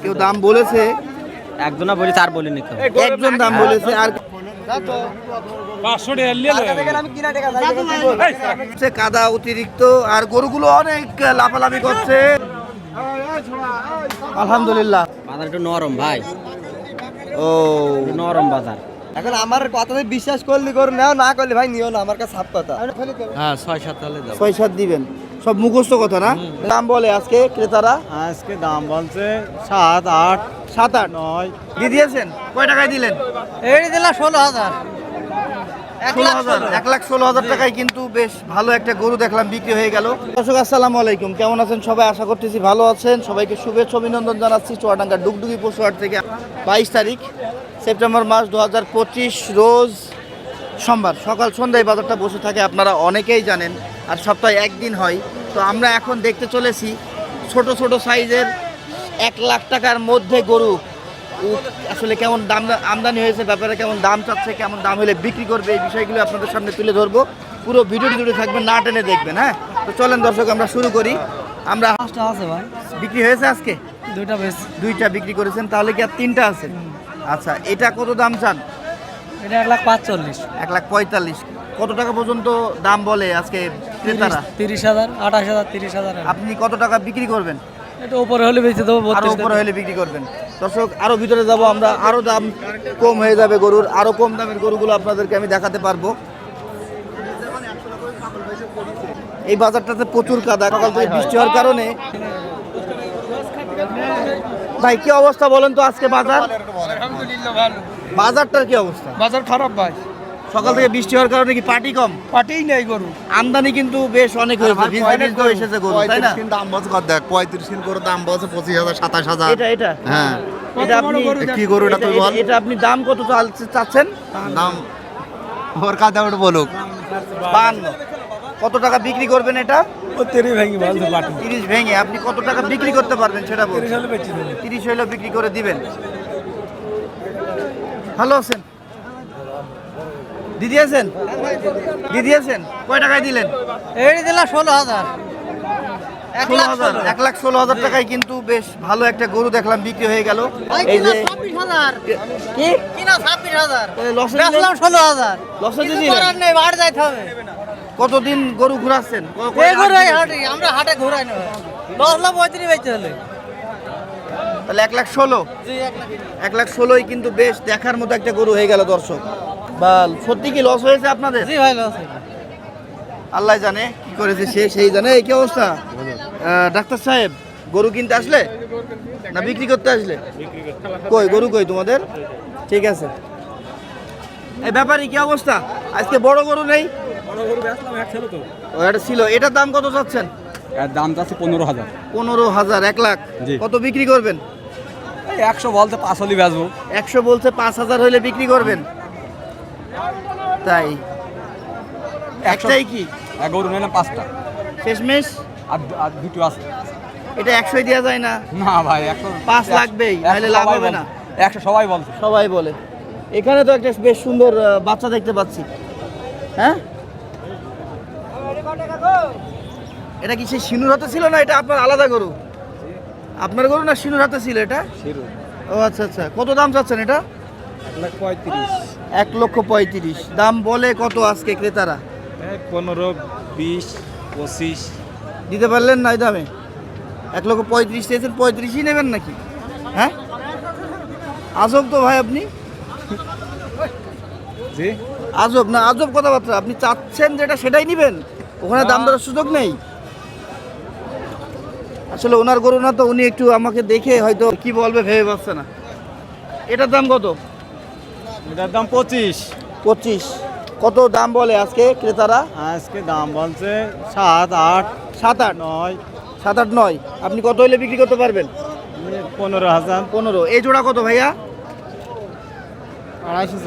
কেউ দাম বলেছে? একজনা বলি তার বলিনি কেউ একজন দাম বলেছে আর কাদা অতিরিক্ত আর গরুগুলো অনেক লাফালাফি করছে। আলহামদুলিল্লাহ। বাজার একটু নরম ভাই। ও। নরম বাজার। এখন আমার কথাতে বিশ্বাস করলি করো নাও না করলে ভাই নিও না আমার কাছে সাপ কথা। হ্যাঁ ছয় সাত ছয় সাত দিবেন। সব মুখস্থ কথা না? দাম বলে আজকে ক্রেতারা? আজকে দাম বলছে সাত আট সাত আট। নয়। দিয়ে দিয়েছেন? কয় টাকায় দিলেন? এই দিলা ষোলো হাজার। ষোলো হাজার এক লাখ ষোলো হাজার টাকায় কিন্তু বেশ ভালো একটা গরু দেখলাম বিক্রি হয়ে গেল। দর্শক আসসালামু আলাইকুম। কেমন আছেন সবাই? আশা করতেছি ভালো আছেন। সবাইকে শুভেচ্ছা অভিনন্দন জানাচ্ছি চুয়াডাঙ্গা ডুগডুগি পশুহাট থেকে বাইশ তারিখ সেপ্টেম্বর মাস দু হাজার পঁচিশ রোজ সোমবার সকাল সন্ধ্যায় বাজারটা বসে থাকে আপনারা অনেকেই জানেন আর সপ্তাহে একদিন হয়। তো আমরা এখন দেখতে চলেছি ছোট ছোট সাইজের এক লাখ টাকার মধ্যে গরু। আসলে কেমন দাম আমদানি হয়েছে ব্যাপারে কেমন দাম চাচ্ছে কেমন দাম হলে বিক্রি করবে এই বিষয়গুলো আপনাদের সামনে তুলে ধরবো। পুরো ভিডিওটি জুড়ে থাকবেন না টেনে দেখবেন হ্যাঁ? তো চলেন দর্শক আমরা শুরু করি। আমরা আছে ভাই। বিক্রি হয়েছে আজকে? দুইটা বেশ দুইটা বিক্রি করেছেন তাহলে কি আর তিনটা আছে? আচ্ছা এটা কত দাম চান? এটা এক লাখ পাঁচচল্লিশ। এক লাখ পঁয়তাল্লিশ। কত টাকা পর্যন্ত দাম বলে আজকে ক্রেতারা? তিরিশ হাজার আঠাশ হাজার তিরিশ হাজার আপনি কত টাকা বিক্রি করবেন? এটা উপরে হলে বেঁচে দেবো আরও উপরে হলে বিক্রি করবেন। দর্শক আরও ভিতরে যাব আমরা। আরও দাম কম হয়ে যাবে গরুর। আরও কম দামের গরুগুলো আপনাদেরকে আমি দেখাতে পারব। এই বাজারটাতে প্রচুর কাদা সকাল থেকে বৃষ্টি হওয়ার কারণে। ভাই কি অবস্থা বলেন তো আজকে বাজার? আলহামদুলিল্লাহ ভালো। বাজারটার কি অবস্থা? বাজার খারাপ ভাই। সকাল থেকে বৃষ্টি হওয়ার কারণে কি পার্টি কম? পাটেই নেই গরু। আমদানি কিন্তু বেশ অনেক হয়েছে ভিজতে ভিজতেও এসেছে গরু তাই না? পঁয়ত্রিশ দাম বলছে কত দেখ পঁয়ত্রিশ কিন করে দাম বলছে পঁচিশ হাজার সাতাশ হাজার। এটা এটা? হ্যাঁ। এটা আপনি কি গরু এটা তুই বল। এটা- আপনি দাম কত চাল- চাচ্ছেন? দাম। ওর কাদা ওটা বলুক। বান্ন কত টাকা বিক্রি করবেন এটা? তেরি ভেঙে তিরিশ ভেঙে। আপনি কত টাকা বিক্রি করতে পারবেন সেটা বলুন। হলে তিরিশ হইলেও বিক্রি করে দিবেন। ভালো আছেন? দিদি আছেন? দিদি আছেন? কয় টাকায় দিলেন? এই দিলা ষোলো হাজার। এক লাখ ষোলো। হাজার টাকায় কিন্তু বেশ ভালো একটা গরু দেখলাম বিক্রি হয়ে গেল। এই যে কতদিন গরু ঘুরাচ্ছেন? আমরা হাটে ঘুরাই না দশ লাখ পঁয়ত্রিশ বেচতে হলে। তাহলে এক লাখ ষোলো? এক লাখ ষোলোই কিন্তু বেশ দেখার মতো একটা গরু হয়ে গেল দর্শক। বা সত্যি কি লস হয়েছে আপনাদের? জি ভাই লস আল্লাহ জানে কি করেছে সে সেই জানে। এই কি অবস্থা? ডাক্তার সাহেব গরু কিনতে আসলে? না বিক্রি করতে আসলে? কই গরু কই তোমাদের? ঠিক আছে। এই ব্যাপারই কি অবস্থা? আজকে বড় গরু নেই? ও এটা ছিল। এটার দাম কত চাচ্ছেন? এর দাম যাচ্ছে পনেরো হাজার। পনেরো হাজার এক লাখ। কত বিক্রি করবেন? একশো বলতে পাঁচ হলি বেচবো। একশো বলছে পাঁচ হাজার হলে বিক্রি করবেন? তাই। একটাই কি? গরু নিলাম পাঁচটা। শেষমেশ? আর আর দুটো আছে। এটা একশোই দেওয়া যায় না? না ভাই একশো পাঁচ লাগবেই, নাহলে লাভ হবে না। একশো সবাই বলছে সবাই বলে। এখানে তো একটা বেশ সুন্দর বাচ্চা দেখতে পাচ্ছি। হ্যাঁ? এটা কি সেই সিনুর হাতে ছিল না? এটা আপনার আলাদা গরু? আপনার গরু না সিনুর হাতে ছিল এটা? ও আচ্ছা আচ্ছা। কত দাম চাচ্ছেন এটা? এক লক্ষ পঁয়ত্রিশ। দাম বলে কত আজকে ক্রেতারা? পনেরো বিশ পঁচিশ। দিতে পারলেন না এই দামে? এক লক্ষ পঁয়ত্রিশ চেয়েছেন পঁয়ত্রিশই নেবেন নাকি? হ্যাঁ? আজব তো ভাই আপনি। আজব না আজব কথাবার্তা। আপনি চাচ্ছেন যেটা সেটাই নেবেন? ওখানে দাম দেওয়ার সুযোগ নেই? আসলে ওনার গরু না তো উনি একটু আমাকে দেখে হয়তো কি বলবে ভেবে পাচ্ছে না। এটার দাম কত? এটার দাম পঁচিশ। পঁচিশ। কত দাম বলে আজকে ক্রেতারা? আজকে দাম বলছে সাত আট সাত আট। নয়। সাত আট নয়। আপনি কত হলে বিক্রি করতে পারবেন? পনেরো হাজার। পনেরো। এই জোড়া কত ভাইয়া? আড়াইশো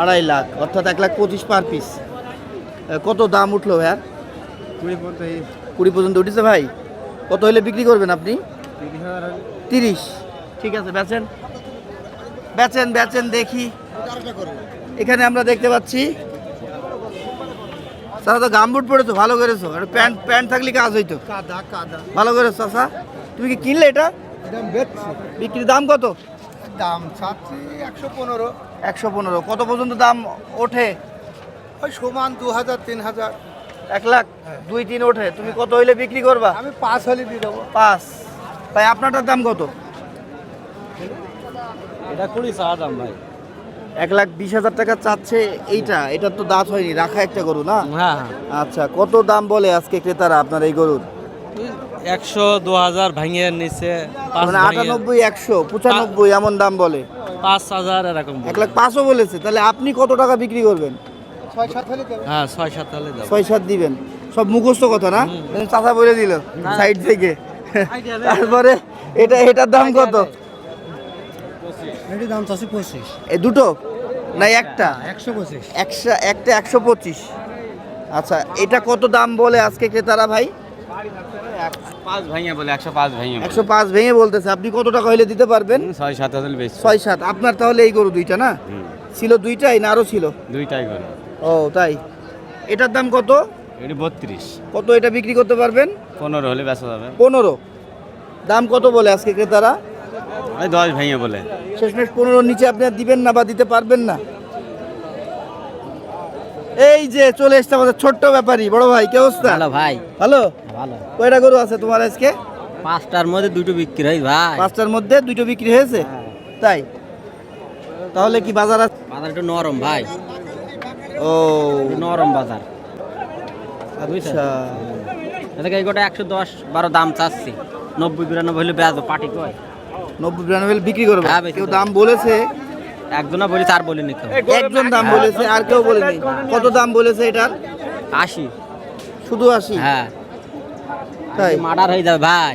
আড়াই লাখ অর্থাৎ এক লাখ পঁচিশ পার পিস কত দাম উঠল ভাইয়া? কুড়ি পর্যন্ত কুড়ি পর্যন্ত উঠেছে ভাই? কত হলে বিক্রি করবেন আপনি? তিরিশ। ঠিক আছে বেচেন। বেচেন বেচেন দেখি। এখানে আমরা দেখতে পাচ্ছি। চাচা তো গামবুট পরেছো ভালো করেছ। আর প্যান্ট প্যান্ট থাকলে কাজ হইতো। কাদা কাদা। ভালো করেছ চাচা। তুমি কি কিনলে এটা? বিক্রির দাম কত? দাম চাচ্ছি একশো পনেরো। একশো পনেরো। কত পর্যন্ত দাম ওঠে? ওই সমান দু হাজার তিন হাজার। এক লাখ দুই তিন ওঠে তুমি কত হইলে বিক্রি করবা? আমি পাঁচ হলে দিয়ে দেবো। পাঁচ। তাই আপনারটার দাম কত? এটা কুড়ি চা দাম ভাই। এক লাখ বিশ হাজার টাকা চাচ্ছে এইটা এটার তো দাঁত হয়নি রাখা একটা গরু না? হ্যাঁ আচ্ছা কত দাম বলে আজকে ক্রেতারা আপনার এই গরুর? একশো দু হাজার ভাঙিয়ে নিচে মানে আটানব্বই একশো পঁচানব্বই এমন দাম বলে। পাঁচ হাজার এরকম এক লাখ পাঁচও বলেছে তাহলে আপনি কত টাকা বিক্রি করবেন? হ্যাঁ ছয় সাত হলে ছয় সাত দিবেন। সব মুখস্থ কথা না? চাচা বলে দিল সাইড থেকে। তারপরে এটা এটার দাম কত? এটির দাম চাচ্ছি পঁচিশ। এই দুটো? না একটা? একশো পঁচিশ। একশো একটা একশো পঁচিশ। আচ্ছা এটা কত দাম বলে আজকে ক্রেতারা ভাই? একশো পাঁচ ভেঙে বলতেছে। আপনি কত টাকা হইলে দিতে পারবেন? ছয় সাত আপনার তাহলে এই গরু দুইটা না? ছিল দুইটাই না আরও ছিল? দুইটাই করে ও তাই? এটার দাম কত? এটি বত্রিশ। কত এটা বিক্রি করতে পারবেন? পনেরো হলে বেচা যাবে। পনেরো। দাম কত বলে আজকে ক্রেতারা? দশ ভাঙিয়ে বলে। শেষমেশ পনেরোর নিচে আপনি আর দিবেন না বা দিতে পারবেন না। এই যে চলে এসছে আমাদের ছোট্ট ব্যাপারী। বড় ভাই কি অবস্থা? ভালো ভাই। ভালো? ভালো। কয়টা গরু আছে তোমার আজকে? পাঁচটার মধ্যে দুটো বিক্রি হয় ভাই। পাঁচটার মধ্যে দুটো বিক্রি হয়েছে? তাই? তাহলে কি বাজার আছে বাজার একটু নরম ভাই। ও। নরম বাজার। আচ্ছা। এই গোটা একশো দশ বারো দাম চাচ্ছি। নব্বই বিরানব্বই হলে বেড়াবো পার্টি কয়? নব্বই বিরানব্বই বিক্রি করবে? হ্যাঁ, কেউ দাম। বলেছে? একজনা বলি তার বলিনি কেউ। একজন দাম বলেছে আর কেউ বলেনি। কত দাম বলেছে এটার? আশি। শুধু আশি? হ্যাঁ। তাই? মার্ডার হয়ে যাবে ভাই।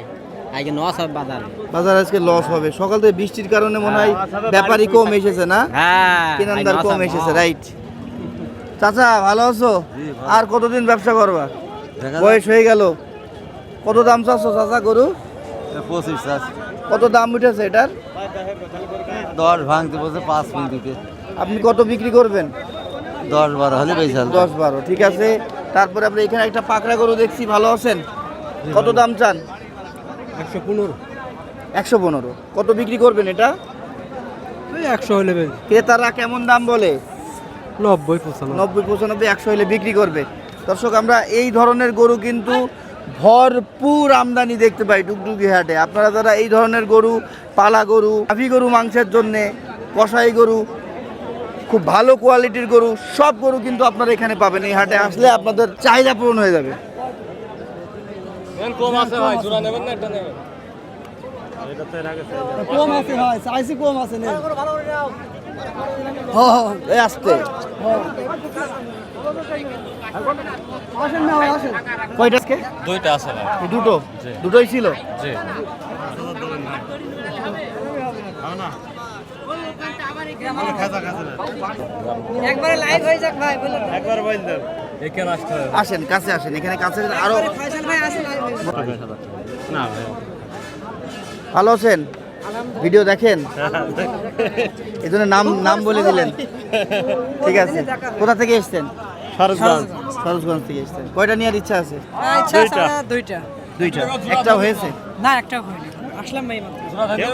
আজকে নস হবে বাজারে। বাজার আজকে লস হবে। সকাল থেকে বৃষ্টির কারণে মনে হয় ব্যাপারী কম এসেছে না? হ্যাঁ কেনানদার কম এসেছে রাইট চাচা ভালো আছো? আর কতদিন ব্যবসা করবা? বয়স হয়ে গেল। কত দাম চাচ্ছ চাচা গরু? পঁচিশ কত দাম উঠেছে এটার? দশ ভাঙতে বলছে পাঁচ মিনিটে আপনি কত বিক্রি করবেন? দশ বারো হলে বেশি দশ বারো ঠিক আছে। তারপরে আপনি এখানে একটা পাকড়া গরু দেখছি ভালো আছেন? কত দাম চান? একশো পনেরো। একশো পনেরো। কত বিক্রি করবেন এটা? একশো হলে ক্রেতারা কেমন দাম বলে? নব্বই পঁচানব্বই। নব্বই পঁচানব্বই একশো হলে বিক্রি করবে। দর্শক আমরা এই ধরনের গরু কিন্তু ভরপুর আমদানি দেখতে পাই ডুগডুগি হাটে। আপনারা যারা এই ধরনের গরু পালা গরু আভি গরু মাংসের জন্যে কষাই গরু খুব ভালো কোয়ালিটির গরু সব গরু কিন্তু আপনারা এখানে পাবেন। এই হাটে আসলে আপনাদের চাহিদা পূরণ হয়ে যাবে। কম আছে ভাই চাইছি কম আছে নে এই আসতে। আসেন না আসেন কয়টা আজকে? দুইটা আছে দুটো? দুটোই ছিল? জি। হয়ে আসেন কাছে আসেন। এখানে কাছে আরও হয়ে ভালো আছেন? ভিডিও দেখেন? এই জন্য নাম নাম বলে দিলেন। ঠিক আছে। কোথা থেকে এসছেন? সরজগঞ্জ সরোজগঞ্জ থেকে এসছেন। কয়টা নেওয়ার ইচ্ছা আছে? দুইটা। দুইটা। একটাও হয়েছে? না একটা হয়নি। আসলাম ভাই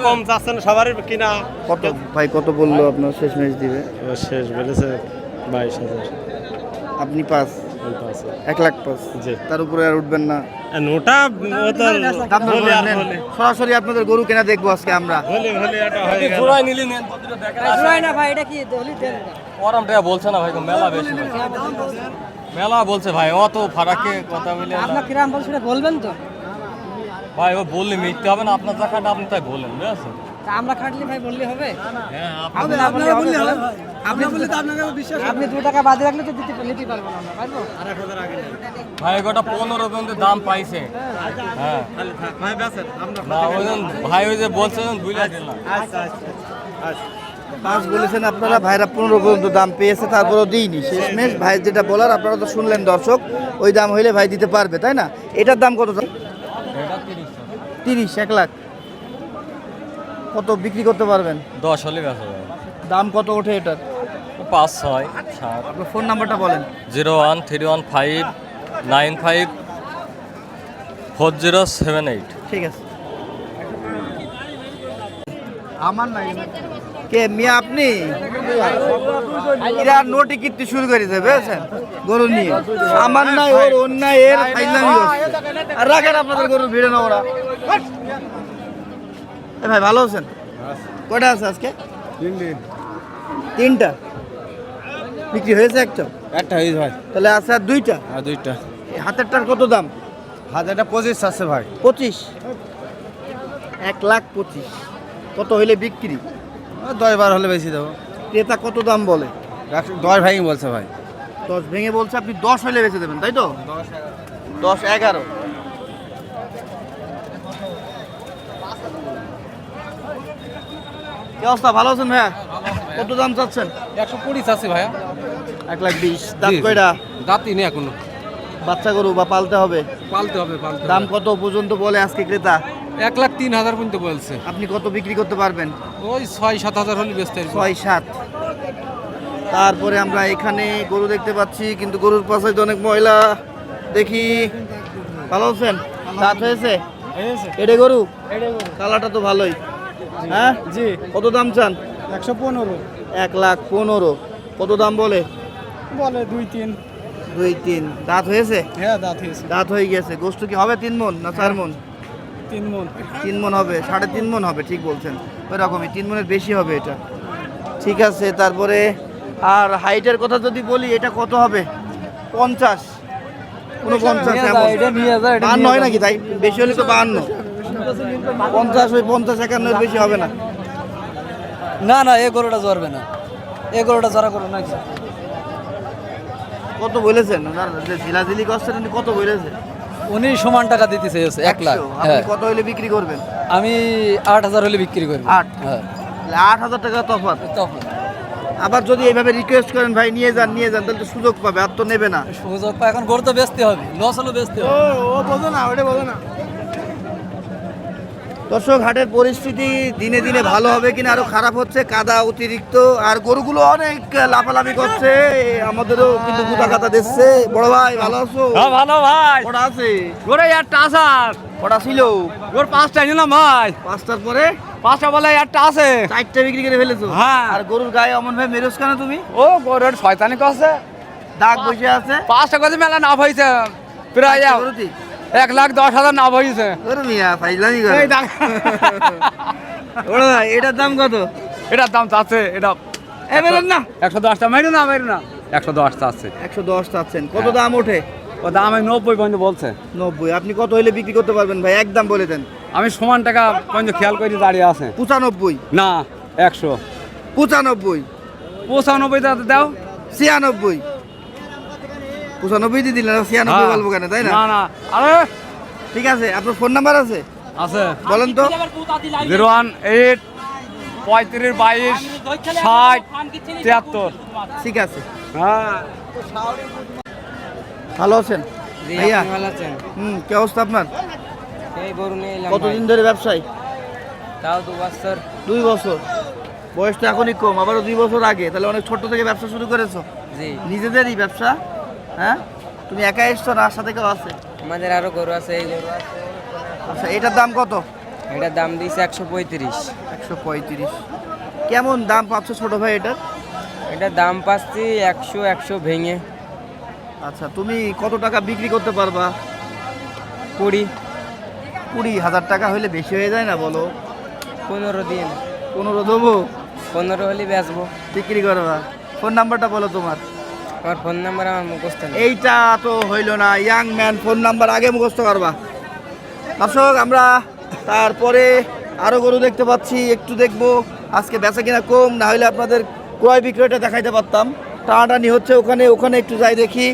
কম চাচ্ছেন সবারই কিনা? কত? ভাই কত বলল আপনার শেষ ম্যাচ দিবে? শেষ বলেছে বাইশ হাজার। আপনি পাঁচ। আছে এক লাখ পাঁচ। জি। তার উপরে আর উঠবেন না। নেন। সরাসরি আপনাদের গরু কেনা দেখব আজকে আমরা। জোড়াই নিলি নেন। জোড়াই না ভাই এটা কি দলি দেন? ওরম টাকা বলছে না ভাই মেলা বেশি ভাই। মেলা বলছে ভাই অত ফারাকে কথা বলে আপনার কিরাম বল সেটা বলবেন তো? ভাই ও বললে মিথ্যে হবে না আপনার জায়গাটা আপনি তাই বলেন বুঝেছেন? তা আমরা খাটলে ভাই বললে হবে? হ্যাঁ আপনি বললে হবে। আপনি বললে তো আপনাকে বিশ্বাস আপনি দু টাকা বাদে রাখলে তো দিতে নিতে পারব না আমরা পারব ভাই গোটা পনেরো পর্যন্ত দাম পাইছে। হ্যাঁ। না ওই ভাই ওই যে বলছে বুঝলে দিলাম পাঁচ বলেছেন আপনারা ভাইরা পনেরো পর্যন্ত দাম পেয়েছে তারপরেও দিইনি। শেষমেশ ভাই যেটা বলার আপনারা তো শুনলেন দর্শক ওই দাম হইলে ভাই দিতে পারবে তাই না? এটার দাম কত? তিরিশ এক লাখ। কত বিক্রি করতে পারবেন? দশ হলে ভাই দাম কত ওঠে এটার? পাঁচ ছয় সাত। আপনার ফোন নাম্বারটা বলেন। Zero one three one five nine five four zero seven eight. ঠিক আছে। আমার নাই। কে মিয়া আপনি? এরা নোটি কিনতে শুরু করেছে বুঝেছেন? গরু নিয়ে। আমার নাই ওর অন্যায় এর আর রাখেন আপনাদের গরুর ভিড়ে না ওরা। এ ভাই ভালো আছেন? কটা আছে আজকে? তিনটা? বিক্রি হয়েছে একটা? একটা হয়েছে ভাই। তাহলে আছে আর দুইটা? আর দুইটা। এই হাতেরটার কত দাম? হাজারটা পঁচিশ আছে ভাই। পঁচিশ? এক লাখ পঁচিশ। কত হইলে বিক্রি? দশ বার হলে বেশি দেবো। ক্রেতা কত দাম বলে? দশ ভাই বলছে ভাই। দশ ভেঙে বলছে আপনি দশ হইলে বেঁচে দেবেন তাই তো? দশ এগারো। কি অবস্থা? ভালো আছেন ভাইয়া? কত দাম চাচ্ছেন? একশো কুড়ি আছে ভাইয়া। এক লাখ বিশ। দাম। কয়টা? দাঁতই নেই এখনও। বাচ্চা গরু বা পালতে হবে? পালতে হবে পালতে দাম কত পর্যন্ত বলে আজকে ক্রেতা? এক লাখ তিন হাজার পর্যন্ত বলছে। আপনি কত বিক্রি করতে পারবেন? ওই ছয় সাত হাজার হলে বেচতে ছয় সাত। তারপরে আমরা এখানে গরু দেখতে পাচ্ছি কিন্তু গরুর পাশে তো অনেক ময়লা। দেখি। ভালো আছেন? দাঁত হয়েছে? এডে গরু? কালাটা তো ভালোই। হ্যাঁ? জি। কত দাম চান? একশো পনেরো। এক লাখ পনেরো। কত দাম বলে? বলে দুই তিন। দুই তিন। দাঁত হয়েছে? হ্যাঁ দাঁত হয়েছে। দাঁত হয়ে গেছে। গোস্ত কি হবে তিন মন না চার মন? তিন মন। তিন মন হবে। সাড়ে তিন মন হবে ঠিক বলছেন। ওই রকমই তিন মনের বেশি হবে এটা। ঠিক আছে তারপরে আর হাইটের কথা যদি বলি এটা কত হবে? পঞ্চাশ। উনপঞ্চাশ বাহান্ন হয় নাকি তাই? বেশি হলে তো বাহান্ন পঞ্চাশ ওই পঞ্চাশ একান্ন বেশি হবে না। না না এ গরুটা জ্বরবে না। এ গরুটা জ্বরা করো নাকি? কত বলেছেন ঝিলাঝিলি করছেন উনি কত বলেছেন উনি সমান টাকা দিতে চেয়েছে এক লাখ। হ্যাঁ। কত হলে বিক্রি করবেন? আমি আট হাজার হলে বিক্রি করি আট? হ্যাঁ। আট হাজার টাকা তফাৎ। তখন আবার যদি এইভাবে রিকোয়েস্ট করেন ভাই নিয়ে যান নিয়ে যান তাহলে তো সুযোগ পাবে আর তো নেবে না। সুযোগ পা এখন গরু তো বেচতে হবে লস হলেও বেচতে হবে। ও বোঝো না ওটা বোঝো না। দর্শক হাটের পরিস্থিতি দিনে দিনে ভালো হবে কিনা আরও খারাপ হচ্ছে কাদা অতিরিক্ত আর গরুগুলো অনেক লাফালাফি করছে। আমাদেরও কিন্তু গুদা কাদা দিচ্ছে। বড় ভাই ভালো আছো? হ্যাঁ ভালো ভাই। কটা আছে? ওরে একটা আসার কটা ছিল? ওর পাঁচটা নিলাম ভাই। পাঁচটার পরে? পাঁচটা বলে একটা আছে। চারটা বিক্রি করে ফেলেছো? হ্যাঁ। আর গরুর গায়ে অমন ভাই মেরোজ কেন তুমি? ও গরুর শয়তানি করছে। দাগ বসে আছে? পাঁচটা করে মেলা নাভ হয়েছে। প্রায়? এক লাখ দশ হাজার হয়েছে। বড় ভাই এটার দাম কত? এটার দাম চাচ্ছে এটা না। একশো দশটা মেরু না মেরু না। একশো দশ চাচ্ছে। একশো দশ চাচ্ছেন। কত দাম ওঠে? ও দাম আমি নব্বই পর্যন্ত বলছে। নব্বই। আপনি কত হইলে বিক্রি করতে পারবেন ভাই? একদম বলে দেন। আমি সমান টাকা পর্যন্ত খেয়াল করে দাঁড়িয়ে আছে। পঁচানব্বই। না একশো। পঁচানব্বই। পঁচানব্বই দাও। ছিয়ানব্বই। পঁচানব্বই দিয়ে দিলেন আর ছিয়ানব্বই হ্যাঁ। বলব কেন তাই না? না না। আরে! ঠিক আছে আপনার ফোন নাম্বার আছে? আছে। বলেন তো। জিরো ওয়ান এইট পঁয়ত্রিশ বাইশ ষাট তিয়াত্তর। ঠিক আছে। হ্যাঁ। ভালো আছেন? ভাইয়া? ভালো আছেন? হুম কি অবস্থা আপনার? এই গরু নিয়ে এলাম কতদিন ধরে ব্যবসায়? তাও দু বছর। দুই বছর। বয়সটা এখনই কম আবারও দুই বছর আগে। তাহলে অনেক ছোট থেকে ব্যবসা শুরু করেছ। জি। নিজেদেরই ব্যবসা। হ্যাঁ? তুমি একা এসছো না সাথে কেউ আছে? আমাদের আরও গরু আছে এই গরু আছে। আচ্ছা এটার দাম কত? এটার দাম দিয়েছে একশো পঁয়ত্রিশ। একশো পঁয়ত্রিশ। কেমন দাম পাচ্ছ ছোট ভাই এটার? এটার দাম পাচ্ছি একশো একশো ভেঙে। আচ্ছা তুমি কত টাকা বিক্রি করতে পারবা? কুড়ি। কুড়ি হাজার টাকা হলে বেশি হয়ে যায় না বলো? পনেরো দিন পনেরো দেবো? পনেরো হলে বেচবো। বিক্রি করবা। ফোন নাম্বারটা বলো তোমার। আমার ফোন নাম্বার আমার মুখস্থ এইটা তো হইল না ইয়াং ম্যান ফোন নাম্বার আগে মুখস্থ করবা। দর্শক আমরা তারপরে আরও গরু দেখতে পাচ্ছি একটু দেখব আজকে বেচা কিনা কম না হলে আপনাদের ক্রয় বিক্রয়টা দেখাইতে পারতাম। টানাটানি হচ্ছে ওখানে ওখানে একটু যাই দেখি।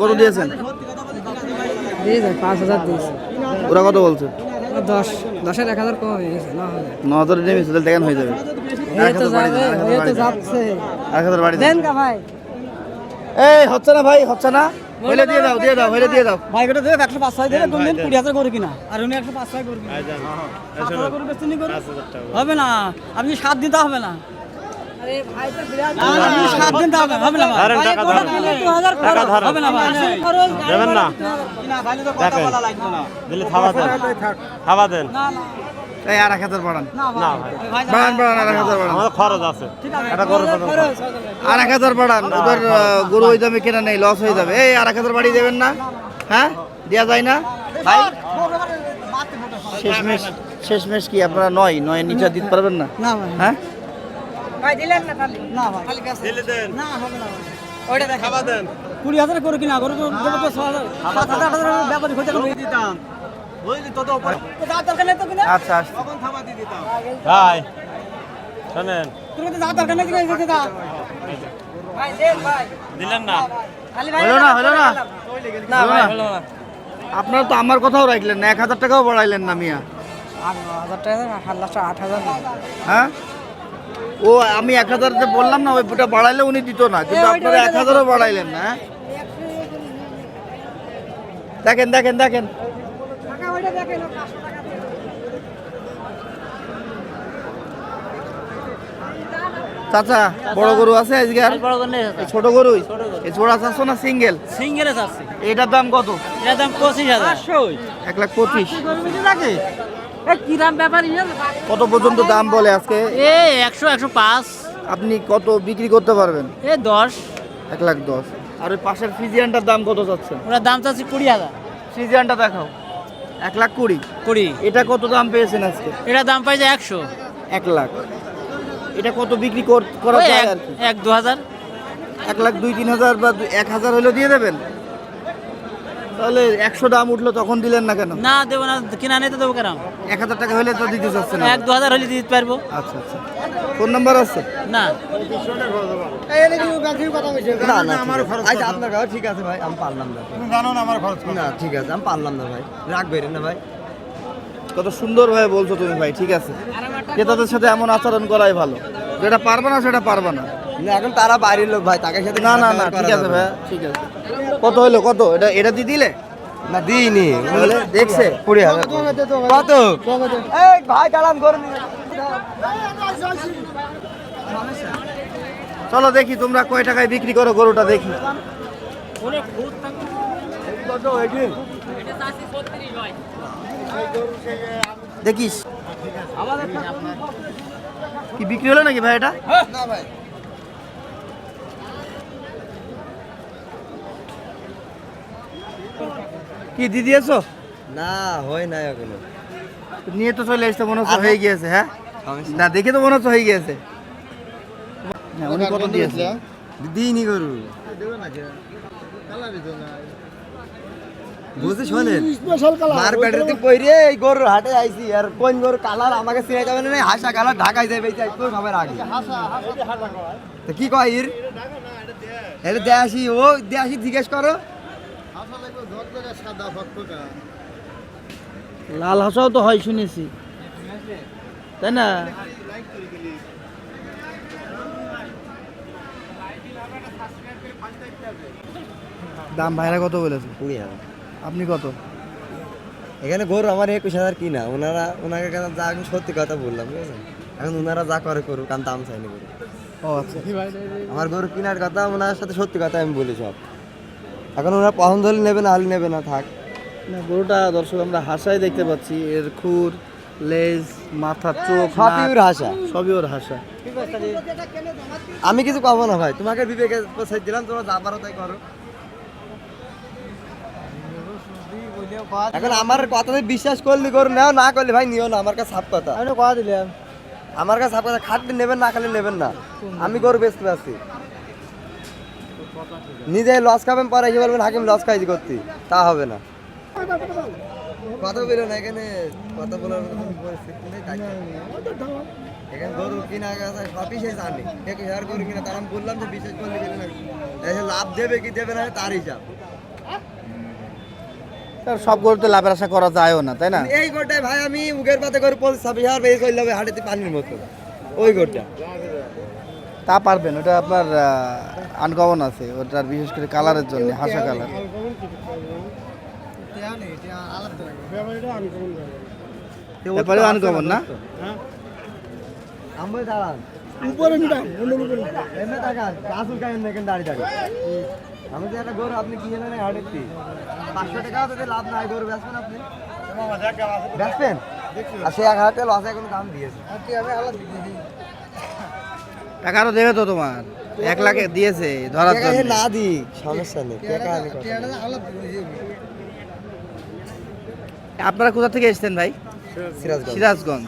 কত দিয়েছেন? পাঁচ হাজার দিয়েছে ওরা কত বলছে? দশ দশের এক হাজার কম হয়ে গেছে ন হাজার নেমেছে তাহলে দেখেন হয়ে যাবে। এক হাজার বাড়ি দেন, এক হাজার বাড়ি দেন। যাচ্ছে এক হাজার বাড়ি দেন। দেন কা ভাই। এই হচ্ছে না ভাই হচ্ছে না। হইলে দিয়ে দাও দিয়ে দাও হইলে দিয়ে দাও। ভাই গোটা দেবে একশো পাঁচ ছয় দেবে তুমি কুড়ি হাজার করে কিনা। আর উনি একশো পাঁচ ছয় করে কিনা। নি করে? হবে না। আপনি সাত দিতে হবে না। না, দিন এই আর এক হাজার বাড়ান বাড়ান বাড়ান আর এক হাজার বাড়ান ঠিক আছে খরচ আর এক হাজার বাড়ান ওদের গরু ওই দামে কেনা নেই লস হয়ে যাবে এই আর এক হাজার বাড়িয়ে দেবেন না হ্যাঁ দেওয়া যায় না ভাই শেষমেশ শেষমেশ কি আপনারা নয় নয় নিচে দিতে পারবেন না না হ্যাঁ ভাই দিলেন না খালি? না ভাই। খালি দিলে দেন। না হবে না ওইটা দেখ খাবার দেন। কুড়ি হাজার করে কিনা গরু তো দেবো তো সাত হাজার আট হাজার ব্যাপারী খোঁজা করে দিতাম বুঝলি তো তো যাওয়ার দরকার নেই তো কিনা? আচ্ছা আসছি। ভাই শোনেন। তুমি তো যাওয়ার দরকার নেই কিনা দিতে ভাই দেন ভাই। দিলেন না? খালি ভাই হলো না হলো না? না ভাই, হলো না। আপনারা তো আমার কথাও রাখলেন না এক হাজার টাকাও বাড়াইলেন না মিয়া। আট হাজার টাকা আট লাখটা আট হাজার হ্যাঁ? ও আমি এক হাজার বললাম না ওই ওটা বাড়াইলে উনি দিত না কিন্তু আপনারা এক ওইটা হাজারও বাড়াইলেন না হ্যাঁ? দেখেন দেখেন দেখেন। টাকা ওইটা দেখেন পাঁচশো টাকা চাচা বড় গরু আছে আজকে আর? ছোট এই চাচ্ছ না সিঙ্গেল? সিঙ্গেলে আছে এটার দাম কত? এটার দাম পঁচিশ হাজার। এক লাখ পঁচিশ। কিরাম ব্যাপার? কত পর্যন্ত দাম বলে আজকে? এ একশো একশো পাঁচ। আপনি কত বিক্রি করতে পারবেন? এ দশ। এক লাখ দশ। আর ওই পাশের ফ্রিজিয়ানটার দাম কত চাচ্ছেন ওরা দাম চাচ্ছি কুড়ি হাজার। ফ্রিজিয়ানটা দেখাও। এক লাখ কুড়ি? কুড়ি। এটা কত দাম পেয়েছেন আজকে? এটা দাম পাইছে একশো। এক লাখ। এটা কত বিক্রি কর- যায় আর কি? এক দু হাজার। এক লাখ দুই তিন হাজার বা এক হাজার হলেও দিয়ে দেবেন? তাহলে একশো দাম উঠল তখন দিলেন না কেন? না দেবো না কিনা নিতে দেবো কেন? এক হাজার টাকা হলে তো দিতে চাচ্ছেন এক দু হাজার হলে দিতে পারব। আচ্ছা আচ্ছা। ফোন নাম্বার আছে? না। না না আমার খরচ আচ্ছা আপনার কাছে ঠিক আছে ভাই আমি পারলাম না। তুমি জানো না আমার খরচ না ঠিক আছে আমি পারলাম না ভাই। রাখবেন না ভাই। কত সুন্দর ভাবে বলছো তুমি ভাই ঠিক আছে। ক্রেতাদের সাথে এমন আচরণ করাই ভালো। যেটা পারবে না সেটা পারবে না। না এখন তারা বাইরের লোক ভাই তাকে সাথে না না না ঠিক আছে ভাই ঠিক আছে। কত হলো কত? এটা এটা দিয়ে দিলে? না দিইনি। তাহলে দেখছে কুড়ি হাজার। কত? এই ভাই কালাম করুন চলো দেখি তোমরা কয় টাকায় বিক্রি করো গরুটা দেখি। দেখিস। কি বিক্রি হলো নাকি ভাই এটা? কি দিয়ে দিয়েছ না হয় না এখনও। নিয়ে তো চলে এসছে মনে হচ্ছে হয়ে গিয়েছে হ্যাঁ? না দেখে তো মনে হচ্ছে হয়ে গিয়েছে। না, উনি কত দিয়েছে? দিইনি গরু। বুঝতে শোনেন কইরে এই গরুর হাটে আইছি আর কোন গরু কালার আমাকে চিনে যাবে না হাসা কালার ঢাকায় যাবে এই তো খবর আগে তো কি কয় ইর? এটা দেয়াসি ও দেয়াসি জিজ্ঞেস করো। লাল হাসাও তো হয় শুনেছি। তাই না? দাম ভাইরা কত বলেছে? কুড়ি হাজার। আপনি কত? এখানে গরু আমার একুশ হাজার কিনা ওনারা ওনাকে যা আমি সত্যি কথা বললাম বুঝেছেন এখন ওনারা যা করে করুক কারণ দাম চাইনি গরু। ও আচ্ছা। আমার গরু কেনার কথা ওনার সাথে সত্যি কথা আমি বলি সব। এখন ওনারা পছন্দ হলে নেবে না হলে নেবে না থাক। না গরুটা দর্শক আমরা হাসাই দেখতে পাচ্ছি। এর খুর লেজ মাথা চোখ সবই ওর হাসা। সবই ওর হাসা। আমি কিছু কব না ভাই তোমাকে বিবেকে পৌঁছাই দিলাম তোমরা যা পারো তাই করো। এখন আমার কথাতে বিশ্বাস করলি করো নাও না করলে ভাই নিও না আমার কাছে সাপ কথা। আমি কথা দিলাম। আমার কাছে সাপ কথা খাটলে নেবেন না খালি নেবেন না। আমি গরু বেচতে পারছি। নিজে লস খাবেন পরে এসে বলবেন হাকিম লস খাইছি করতে। তা হবে না। কথা বলো না এখানে কথা বলার পরিস্থিতি নেই তাই এখানে গরু কিনা সবই সে জানে। এক হাজার গরু কিনা তার আমি বললাম যে বিশেষ করলে গেলে না। এসে লাভ দেবে কি দেবে না তার হিসাব। সব গরুতে লাভের আশা করা যায়ও না তাই না? এই গোটায় ভাই আমি উগের পাতে করে পঁচিশ ছাব্বিশ হাজার বেশি করলে হবে হাটেতে পানির মতো। ওই গোটা তা পারবেন ওটা আপনার আনকমন আছে ওটার বিশেষ করে কালারের জন্য হাসা কালার ব্যাপারে আনকমন না? আমি যে একটা গরু আপনি কিনে নেন হাটের পাঁচশো টাকা তো লাভ নাই গরু বেচবেন আপনি বেচবেন আর সে এক হাটে লস এখন দাম দিয়েছে টাকা আরও দেবে তো তোমার। এক লাখ দিয়েছে ধরার জন্য। না দি সমস্যা নেই টাকা আমি আপনারা কোথা থেকে এসেছেন ভাই? সিরাজগঞ্জ সিরাজগঞ্জ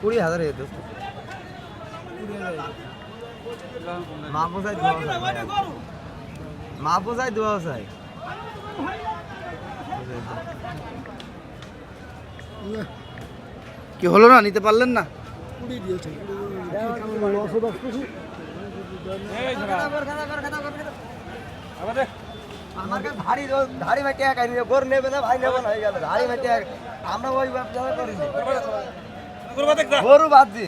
কুড়ি হাজার এর দোস্ত মা বোঝাই দোয়া চাই। মা বোঝাই দোয়া চাই। কি হলো না নিতে পারলেন না? গরু বাদ না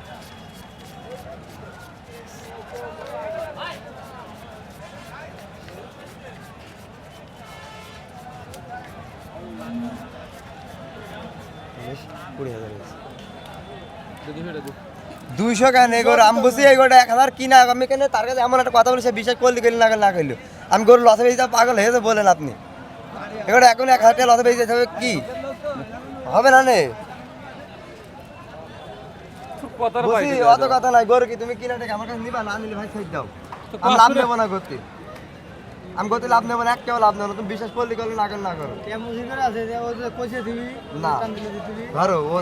দুইশো কেন এই গরু আমি বসি এই গরুটা এক হাজার কিনা আমি কেন তার কাছে এমন একটা কথা বলি সে বিশ্বাস করলি গেলি না না করল আমি গরু লসে বেশি পাগল হয়েছে বলেন আপনি। এগুলো এখন এক হাজার টাকা লসে বেশি হবে কি? হবে না নে? অত কথা নাই। গরু কি তুমি কিনা টাকা আমার কাছে নিবা? না নিলে ভাই ছেড়ে দাও। আমি লাভ নেব না করতে আমি করতে লাভ নেব না একটাও লাভ নেব তুমি বিশ্বাস করলি করলে না করো। না করো না। ধরো ও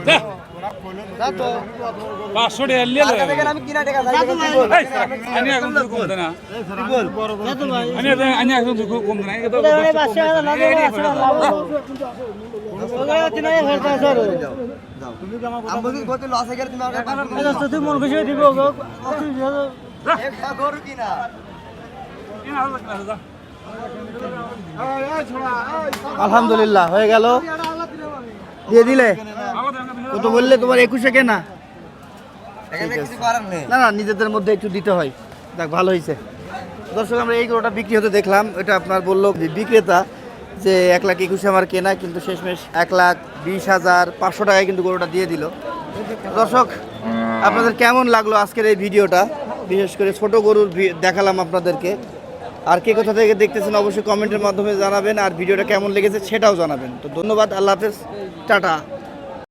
আমি কিনা টাকা তুমি মন খুশি দিব কিনা। আলহামদুলিল্লাহ হয়ে গেল। দিয়ে দিলে? কত বললে তোমার একুশে কেনা? না না নিজেদের মধ্যে একটু দিতে হয়। দেখ ভালো হয়েছে। দর্শক আমরা এই গরুটা বিক্রি হতে দেখলাম। এটা আপনার বলল বিক্রেতা যে এক লাখ একুশে আমার কেনা কিন্তু শেষমেশ এক লাখ বিশ হাজার পাঁচশো টাকায় কিন্তু গরুটা দিয়ে দিল। দর্শক আপনাদের কেমন লাগল আজকের এই ভিডিওটা? বিশেষ করে ছোট গরুর দেখালাম আপনাদেরকে। আর কে কোথা থেকে দেখতেছেন অবশ্যই কমেন্টের মাধ্যমে জানাবেন, আর ভিডিওটা কেমন লেগেছে সেটাও জানাবেন। তো ধন্যবাদ, আল্লাহ হাফেজ, টাটা।